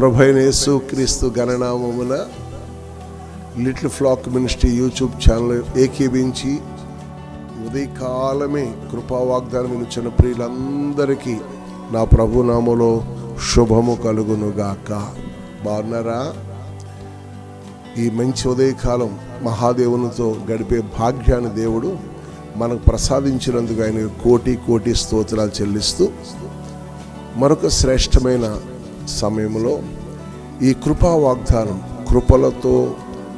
ప్రభైన Yesu Kristu గణనామమున little flock ministry YouTube channel ఏకీభించి ఉదయకాలమే కృపా వాగ్దానం ఇచ్చిన ప్రియులందరికీ నా ప్రభునామలో శుభము కలుగునుగాక. బాగున్నారా? ఈ మంచి ఉదయకాలం మహాదేవునితో గడిపే భాగ్యాన్ని దేవుడు మనకు ప్రసాదించినందుకు ఆయన కోటి కోటి స్తోత్రాలు చెల్లిస్తూ మరొక శ్రేష్టమైన సమయంలో ఈ కృపా వాగ్దానం కృపలతో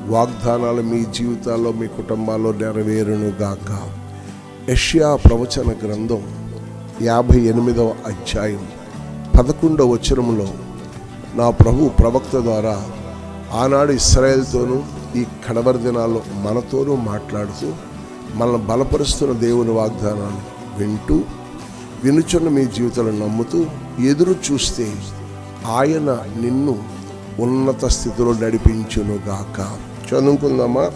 వాగ్దానాలు మీ జీవితాల్లో మీ కుటుంబాల్లో నెరవేరును గాక. యష్యా ప్రవచన గ్రంథం యాభై ఎనిమిదవ అధ్యాయం పదకొండవ వచనంలో నా ప్రభు ప్రవక్త ద్వారా ఆనాడు ఇస్రాయేల్తోనూ ఈ కడవర దినాల్లో మనతోనూ మాట్లాడుతూ మనల్ని బలపరుస్తున్న దేవుని వాగ్దానాన్ని వింటూ వినుచున్న మీ జీవితాలను నమ్ముతూ ఎదురు చూస్తే ఆయన నిన్ను ఉన్నత స్థితిలో నడిపించునుగాక. చదువుకుందామా?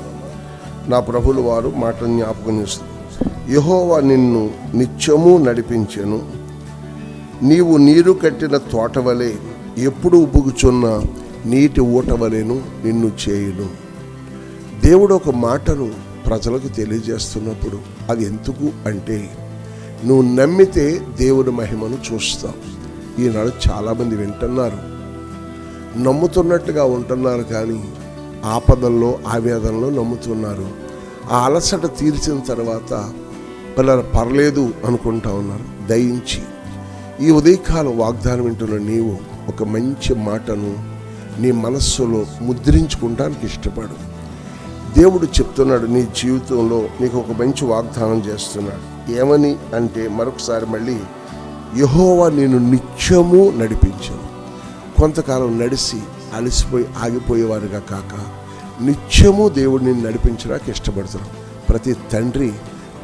నా ప్రభులు వారు మాట జ్ఞాపకం చేస్తుంది యహోవా నిన్ను నిత్యము నడిపించెను. నీవు నీరు కట్టిన తోట వలె ఎప్పుడు ఉబ్బుగుచున్న నీటి ఊట వలెను నిన్ను చేయును. దేవుడు ఒక మాటను ప్రజలకు తెలియజేస్తున్నప్పుడు అది ఎందుకు అంటే నువ్వు నమ్మితే దేవుడి మహిమను చూస్తావు. ఈనాడు చాలామంది వింటున్నారు. నమ్ముతున్నట్టుగా ఉంటున్నారు కానీ ఆపదల్లో ఆవేదనలో నమ్ముతున్నారు. ఆ అలసట తీర్చిన తర్వాత పిల్లలు పర్లేదు అనుకుంటా ఉన్నారు. దయించి ఈ ఉదయకాలం వాగ్దానం వింటున్న నీవు ఒక మంచి మాటను నీ మనస్సులో ముద్రించుకుంటానికి ఇష్టపడు. దేవుడు చెప్తున్నాడు నీ జీవితంలో నీకు ఒక మంచి వాగ్దానం చేస్తున్నాడు. ఏమని అంటే మరొకసారి మళ్ళీ యహోవా నేను నిత్యము నడిపించాను. కొంతకాలం నడిసి అలసిపోయి ఆగిపోయేవారుగా కాక నిత్యము దేవుడిని నడిపించడానికి ఇష్టపడుతున్నాడు ప్రతి తండ్రి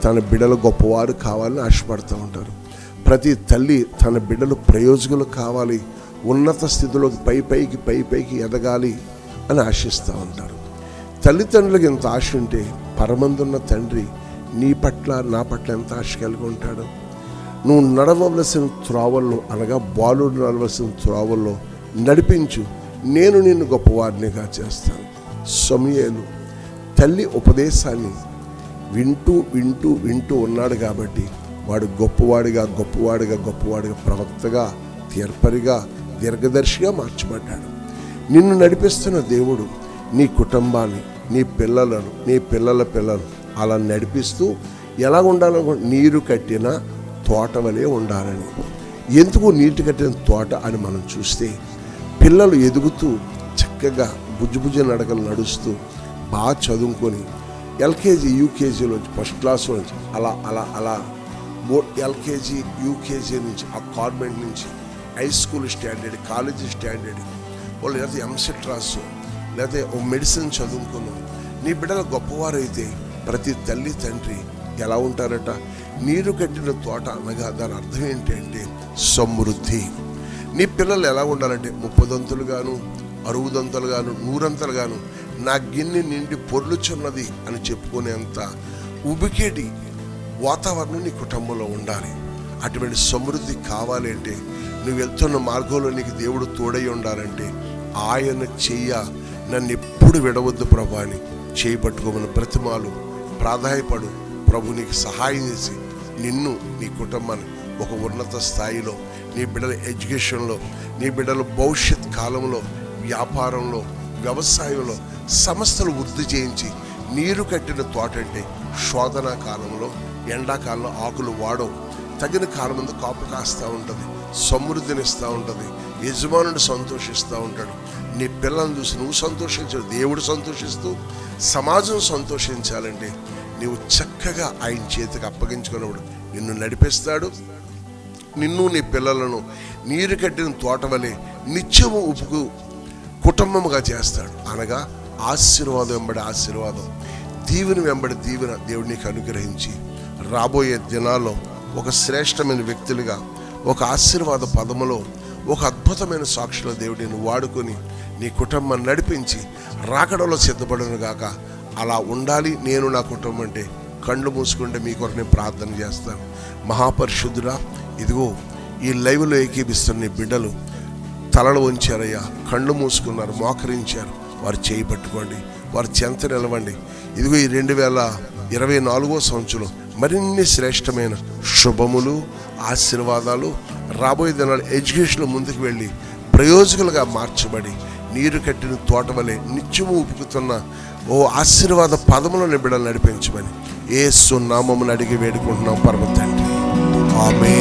తన బిడ్డలు గొప్పవారు కావాలని ఆశపడుతూ ఉంటారు. ప్రతి తల్లి తన బిడ్డలు ప్రయోజకులు కావాలి ఉన్నత స్థితిలోకి పై పైకి పై పైకి ఎదగాలి అని ఆశిస్తూ ఉంటారు. తల్లిదండ్రులకు ఎంత ఆశ ఉంటే పరమందున్న తండ్రి నీ పట్ల నా పట్ల ఎంత ఆశ కలిగి ఉంటాడు? నువ్వు నడవలసిన త్రోవల్లో అనగా బాలుడు నడవలసిన త్రోవల్లో నడిపించు. నేను నిన్ను గొప్పవాడినిగా చేస్తాను. సమయలు తల్లి ఉపదేశాన్ని వింటూ వింటూ వింటూ ఉన్నాడు కాబట్టి వాడు గొప్పవాడిగా గొప్పవాడిగా గొప్పవాడిగా ప్రవక్తగా తీర్పరిగా దీర్ఘదర్శిగా మార్చబడ్డాడు. నిన్ను నడిపిస్తున్న దేవుడు నీ కుటుంబాన్ని నీ పిల్లలను నీ పిల్లల పిల్లలు అలా నడిపిస్తూ ఎలా ఉండాలనుకో నీరు కట్టిన తోట వలె ఉండాలని. ఎందుకు నీటి కట్టిన తోట అని మనం చూస్తే పిల్లలు ఎదుగుతూ చక్కగా బుజ్జుబుజ్జు నడకలు నడుస్తూ బాగా చదువుకొని ఎల్కేజీ యూకేజీలో ఫస్ట్ క్లాస్లో నుంచి అలా అలా అలా ఎల్కేజీ యూకేజీ నుంచి ఆ కాన్వెంట్ నుంచి high school standard college standard వాళ్ళు లేకపోతే ఎంసెట్ రాసు లేకపోతే ఓ మెడిసిన్ చదువుకున్నాం. నీ బిడ్డలు గొప్పవారైతే ప్రతి తల్లి తండ్రి ఎలా ఉంటారట? నీరు కట్టిన తోట అనగా దాని అర్థం ఏంటంటే సమృద్ధి. నీ పిల్లలు ఎలా ఉండాలంటే ముప్పదంతులుగాను అరువుదంతలుగాను నూరంతలుగాను నా గిన్నె నిండి పొర్లుచున్నది అని చెప్పుకునేంత ఉబికేటి వాతావరణం నీ కుటుంబంలో ఉండాలి. అటువంటి సమృద్ధి కావాలి అంటే నువ్వు వెళ్తున్న మార్గంలో నీకు దేవుడు తోడై ఉండాలంటే ఆయన చెయ్య నన్ను ఎప్పుడు విడవద్దు ప్రభు అని ప్రతిమాలు పట్టుకోమని ప్రాధాయపడు ప్రభు నీకు సహాయం చేసి నిన్ను నీ కుటుంబాన్ని ఒక ఉన్నత స్థాయిలో నీ బిడ్డల ఎడ్యుకేషన్లో నీ బిడ్డల భవిష్యత్ కాలంలో వ్యాపారంలో వ్యవసాయంలో సంస్థలు వృద్ధి చేయించి నీరు కట్టిన తోట అంటే శోధన కాలంలో ఎండాకాలంలో ఆకులు వాడవు. తగిన కాలం ముందు కాపు కాస్తూ ఉంటుంది సమృద్ధినిస్తూ ఉంటుంది యజమానుడు సంతోషిస్తూ ఉంటాడు. నీ పిల్లలను చూసి నువ్వు సంతోషించాడు దేవుడు సంతోషిస్తూ సమాజం సంతోషించాలంటే నీవు చక్కగా ఆయన చేతికి అప్పగించుకున్నప్పుడు నిన్ను నడిపిస్తాడు. నిన్ను నీ పిల్లలను నీరు కట్టిన తోటవలి నిత్యము ఉపుకు కుటుంబముగా చేస్తాడు. అనగా ఆశీర్వాదం వెంబడి ఆశీర్వాదం. దీవెన వెంబడి దీవెన దేవుడిని అనుగ్రహించి రాబోయే దినాల్లో ఒక శ్రేష్టమైన వ్యక్తులుగా ఒక ఆశీర్వాద పదములో ఒక అద్భుతమైన సాక్షుల దేవుడిని వాడుకొని నీ కుటుంబాన్ని నడిపించి రాకడలో సిద్ధపడను గాక అలా ఉండాలి. నేను నా కుటుంబం అంటే కళ్ళు మూసుకుంటే మీ కొరకు నేను ప్రార్థన చేస్తాను. మహాపరిశుద్ధుడా ఇదిగో ఈ లైవ్లో ఏకీపిస్తున్న బిడ్డలు తలలు ఉంచారయ్యా కళ్ళు మూసుకున్నారు మోకరించారు. వారు చేయి పట్టుకోండి వారు చెంత నిలవండి. ఇదిగో ఈ రెండు వేల ఇరవై నాలుగో సంవత్సరం మరిన్ని శ్రేష్టమైన శుభములు ఆశీర్వాదాలు రాబోయే దినాలు ఎడ్యుకేషన్లో ముందుకు వెళ్ళి ప్రయోజకులుగా మార్చబడి నీరు కట్టిన తోట వలె నిత్యము ఉపుకుతున్న ఓ ఆశీర్వాద పదములను బిడ్డలు నడిపించమని ఏ సున్నామమును అడిగి వేడుకుంటున్నాం పర్వతండి ఆమె